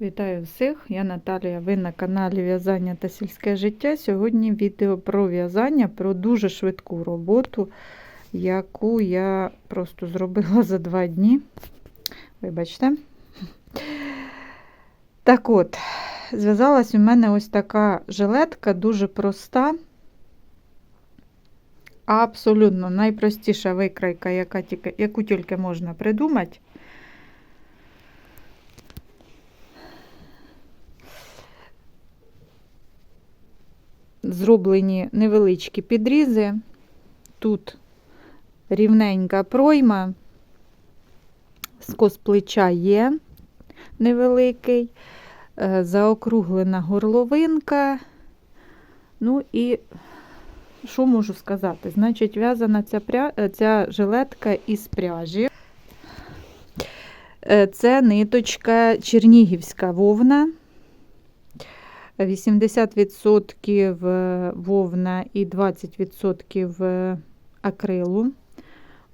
Вітаю всіх! Я Наталія. Ви на каналі В'язання та сільське життя. Сьогодні відео про в'язання, про дуже швидку роботу, яку я просто зробила за два дні. Вибачте. Так от, зв'язалась у мене ось така жилетка, дуже проста. Абсолютно найпростіша викрайка, яка тільки, яку тільки можна придумати. Зроблені невеличкі підрізи. Тут рівненька пройма, скос плеча є невеликий, е, заокруглена горловинка. Ну і що можу сказати? Значить, в'язана ця, пря... е, ця жилетка із пряжі. Е, Це ниточка чернігівська вовна. 80% вовна і 20% акрилу.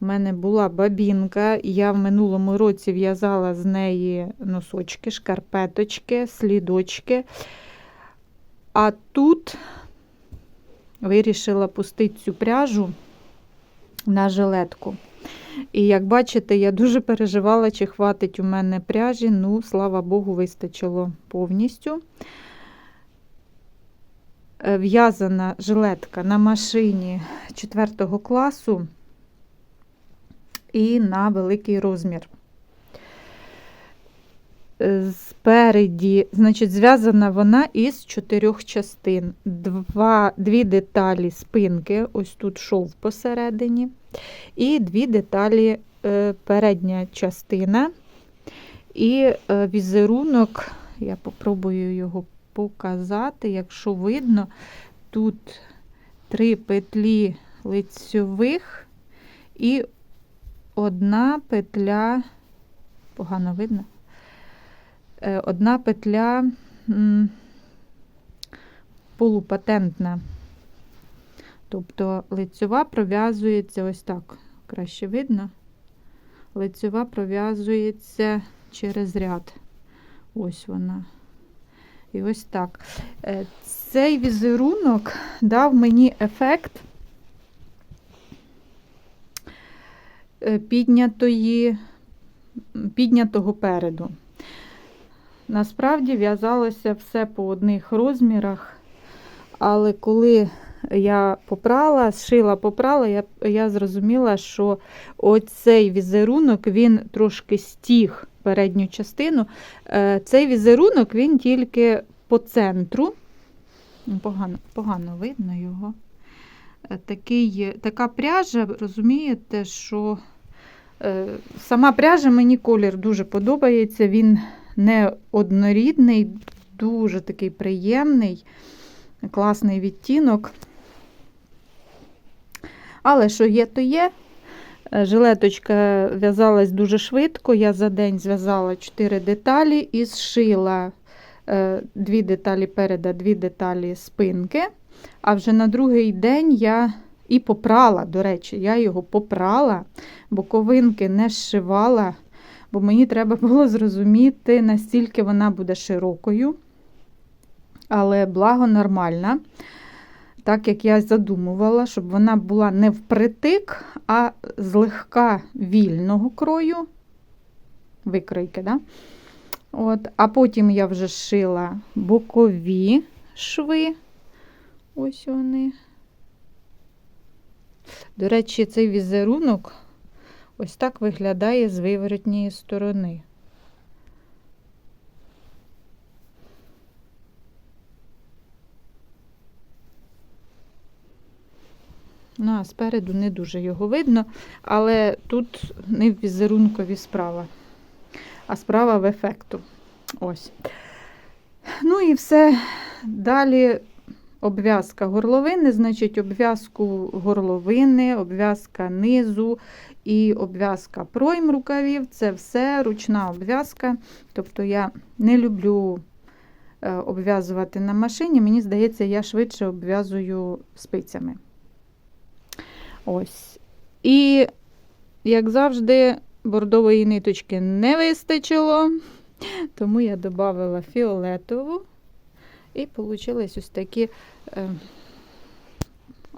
У мене була бабінка, я в минулому році в'язала з неї носочки, шкарпеточки, слідочки. А тут вирішила пустити цю пряжу на жилетку. І як бачите, я дуже переживала, чи хватить у мене пряжі. Ну, слава Богу, вистачило повністю. Е, в'язана жилетка на машині 4 класу і на великий розмір. Е, Спереді, значить, зв'язана вона із чотирьох частин. Два, Дві деталі спинки, ось тут шов посередині, і дві деталі е, передня частина. І візерунок, я попробую його показати, якщо видно, тут три петлі лицьових і одна петля, погано видно, е, одна петля полупатентна. Тобто лицьова пров'язується ось так, краще видно. Лицьова пров'язується через ряд. Ось вона. І ось так. Е, цей візерунок дав мені ефект е, піднятої, піднятого переду. Насправді в'язалося все по одних розмірах, але коли я попрала, зшила, попрала, я я зрозуміла, що оцей візерунок він трошки стіг передню частину. Е, цей візерунок він тільки по центру. Погано погано видно його. Е, такий, Така пряжа, розумієте, що е, сама пряжа мені колір дуже подобається, він не однорідний, дуже такий приємний, класний відтінок. Але що є, то є. Е, жилеточка в'язалась дуже швидко. Я за день зв'язала 4 деталі і зшила 2 е, деталі переда, 2 деталі спинки. А вже на другий день я і попрала, до речі, я його попрала, боковинки не зшивала, бо мені треба було зрозуміти, настільки вона буде широкою, але благо нормальна так як я задумувала, щоб вона була не впритик, а злегка вільного крою, викройки, да? От, а потім я вже шила бокові шви. Ось вони. До речі, цей візерунок ось так виглядає з виворотньої сторони. Ну, а спереду не дуже його видно, але тут не в візерункові справа, а справа в ефекту. Ось. Ну і все. Далі обв'язка горловини, значить, обв'язку горловини, обв'язка низу і обв'язка пройм рукавів це все ручна обв'язка. Тобто я не люблю е, обв'язувати на машині, мені здається, я швидше обв'язую спицями. Ось. І, як завжди, бордової ниточки не вистачило. Тому я додала фіолетову і вийшли ось такі е,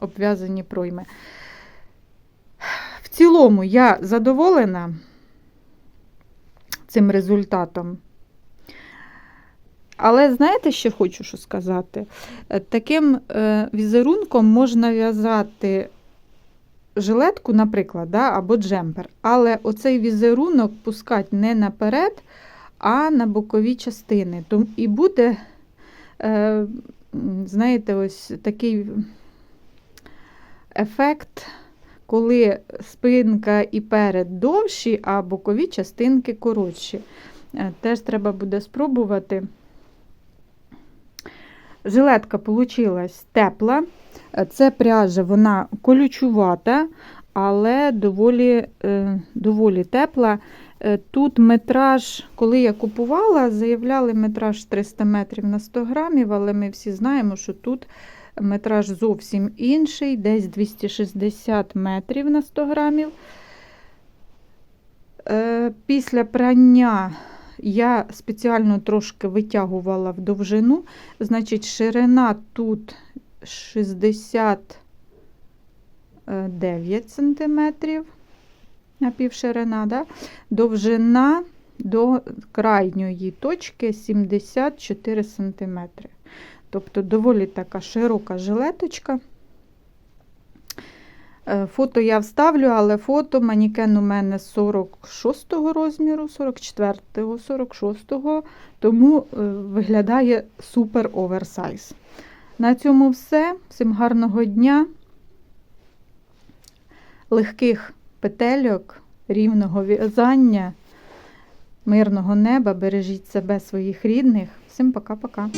обв'язані пройми. В цілому я задоволена цим результатом. Але знаєте, що хочу що сказати? Е, Таким е, візерунком можна в'язати жилетку, наприклад, да, або джемпер. Але оцей візерунок пускати не наперед, а на бокові частини. Том- І буде, е, знаєте, ось такий ефект, коли спинка і перед довші, а бокові частинки коротші. Е, Теж треба буде спробувати. Жилетка получилась тепла. Е, Це пряжа, вона колючувата, але доволі, е, доволі тепла. Е, Тут метраж, коли я купувала, заявляли метраж 300 метрів на 100 грамів, але ми всі знаємо, що тут метраж зовсім інший, десь 260 метрів на 100 грамів. Після прання я спеціально трошки витягувала в довжину, значить, ширина тут 69 сантиметрів, напівширина, да? довжина до крайньої точки 74 сантиметри. Тобто доволі така широка жилеточка. Е, Фото я вставлю, але фото манікен у мене 46 розміру, 44-го, 46-го, тому е, виглядає супер оверсайз. На цьому все. Всім гарного дня, легких петельок, рівного в'язання, мирного неба. Бережіть себе, своїх рідних. Всім пока-пока.